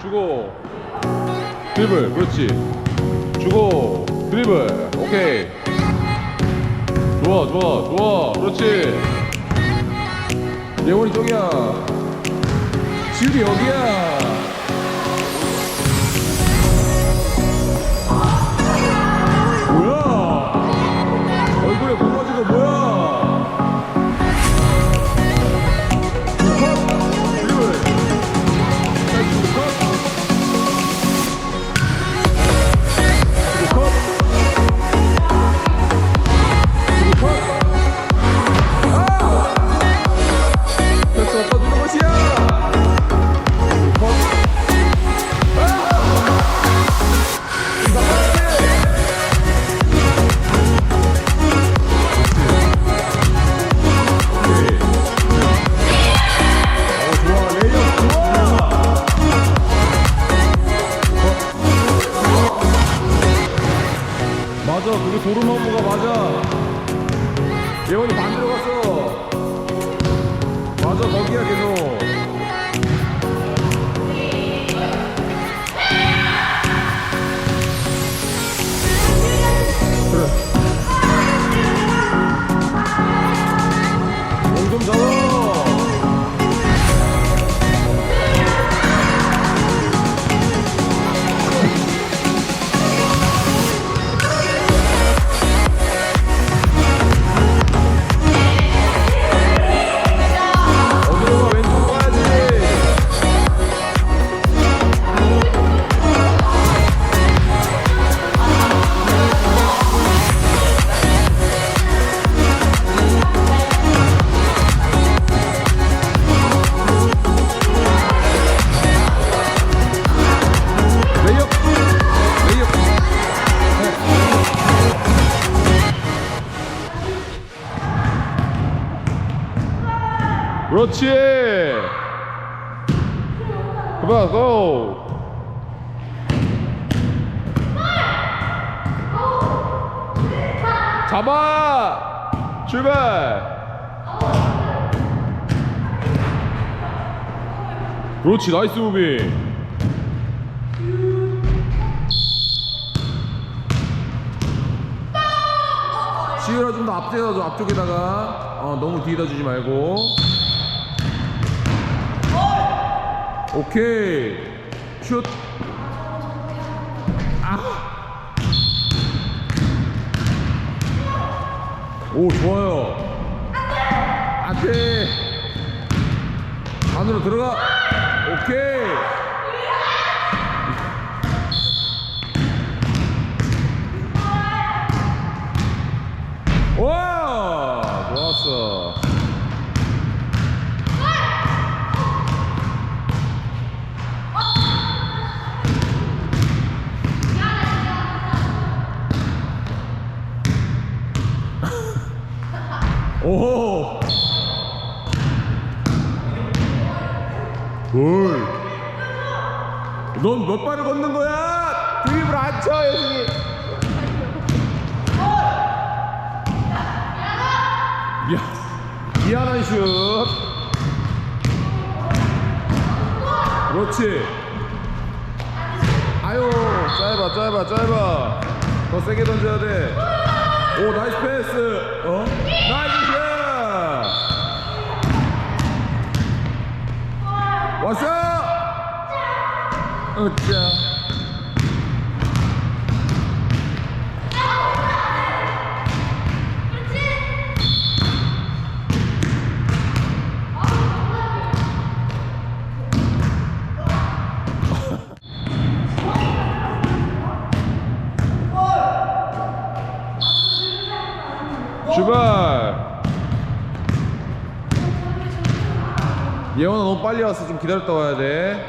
주고. 드리블 그렇지. 주고 드리블. 오케이. 좋아 좋아 좋아. 그렇지. 예원이 저기야. 지율이 여기야 맞아 그게 도루마무가 맞아. 예원이 반대로 갔어. 맞아 거기야 계속 그렇지. 그만 고 잡아. 출발. 그렇지 나이스 무빙. 시우라 좀더줘 앞쪽에다가 어, 너무 뒤에다 주지 말고 오케이. 슛. 아. 오 좋아요. 안돼 안으로 들어가. 오케이 와 좋았어 오 뭘? 넌몇 발을 걷는 거야? 드립을 안 쳐, 예승이. 미안, 미안한 슛. 그렇지. 아유, 짧아, 짧아, 짧아. 더 세게 던져야 돼. 오, 나이스 패스. 어? 나이스 왔어! 으쌰. 출발! 예원아 너무 빨리 왔어. 좀 기다렸다 와야 돼.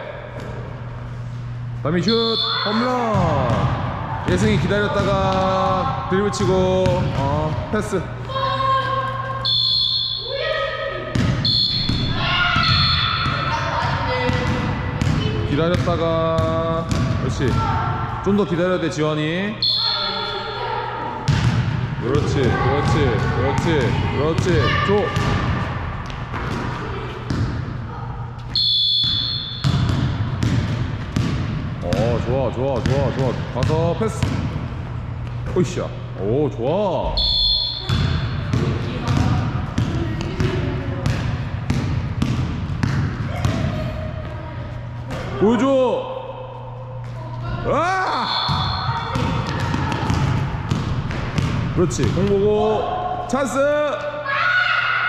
다음에 슛! 홈런! 예승이 기다렸다가 드리블 치고 어 패스. 기다렸다가 그렇지. 좀 더 기다려야 돼 지원이. 그렇지 그렇지 그렇지 그렇지. 줘 좋아 좋아 좋아 좋아. 가서 패스. 으쌰 오 좋아. 보여줘. 아! 그렇지. 공 보고 찬스.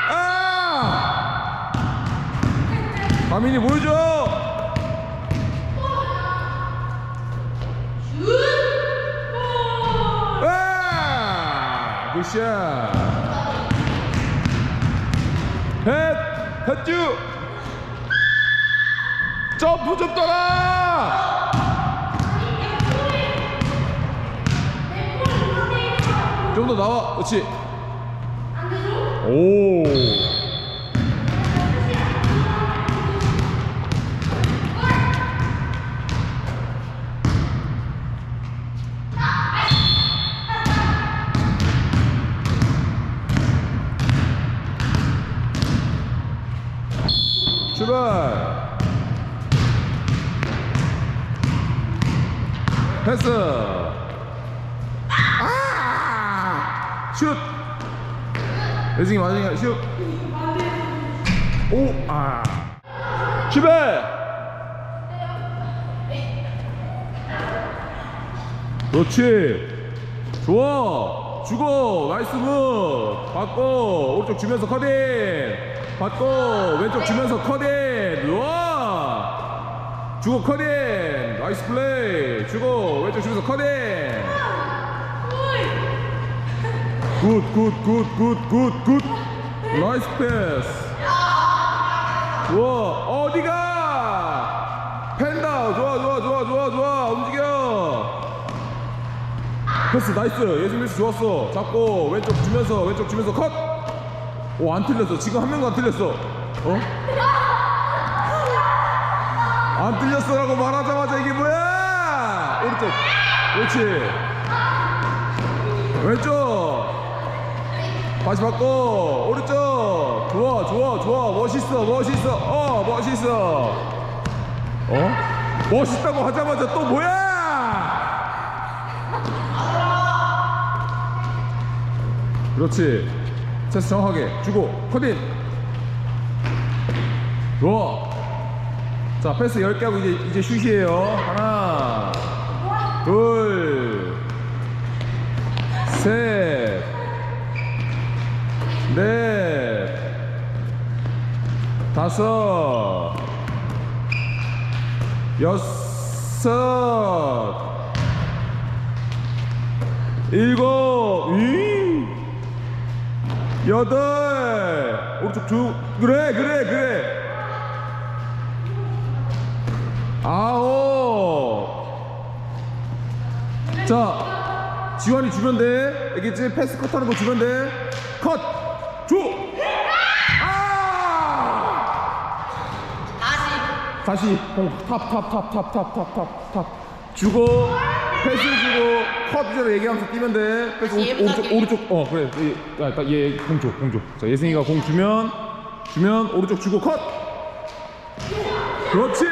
아! 가민이 보여줘 굿샷. 헷 헷주 점프 좀 떠라. 좀 더 나와. 그렇지. 오 출발 패스. 아! 슛. 예승이 마지막에 슛. 오! 아. 출발 그렇지. 좋아. 주고. 나이스 무 받고. 오른쪽 주면서 커딩 받고 왼쪽 주면서 커딩 좋아 주고 커딩 나이스 플레이! 주고 왼쪽 주면서 커딩 굿굿 굿 굿 굿굿. 나이스 패스. 좋아 어디가? 펜다. 좋아 좋아 좋아 좋아 좋아. 움직여. 패스 나이스. 예승 패스 좋았어. 잡고 왼쪽 주면서 왼쪽 주면서 컷! 오 안 틀렸어. 지금 한 명도 안 틀렸어. 어? 안 틀렸어라고 말하자마자 이게 뭐야? 오른쪽. 그렇지. 왼쪽. 다시 바꿔. 오른쪽. 좋아 좋아 좋아. 멋있어 멋있어. 어 멋있어. 어? 멋있다고 하자마자 또 뭐야? 그렇지 체스 정확하게 주고 커딘. 좋아 자 패스 10개 하고 이제, 이제 슛이에요. 하나 둘셋 넷 다섯 여섯 일곱. 이 여덟. 오른쪽 쭉 그래 그래 그래. 아홉. 자 지환이 주면 돼. 알겠지? 패스 컷하는 거 주면 돼컷줘 아! 다시. 다시. 탑탑 탑 탑 탑 탑 탑 탑. 주고. 패스 주고 컷 전에 얘기하면서 뛰면 돼. 패스 오, 오른쪽. 오른쪽. 어 그래. 얘공줘 공줘 자 예승이가 공 주면 주면 오른쪽 주고 컷! 그렇지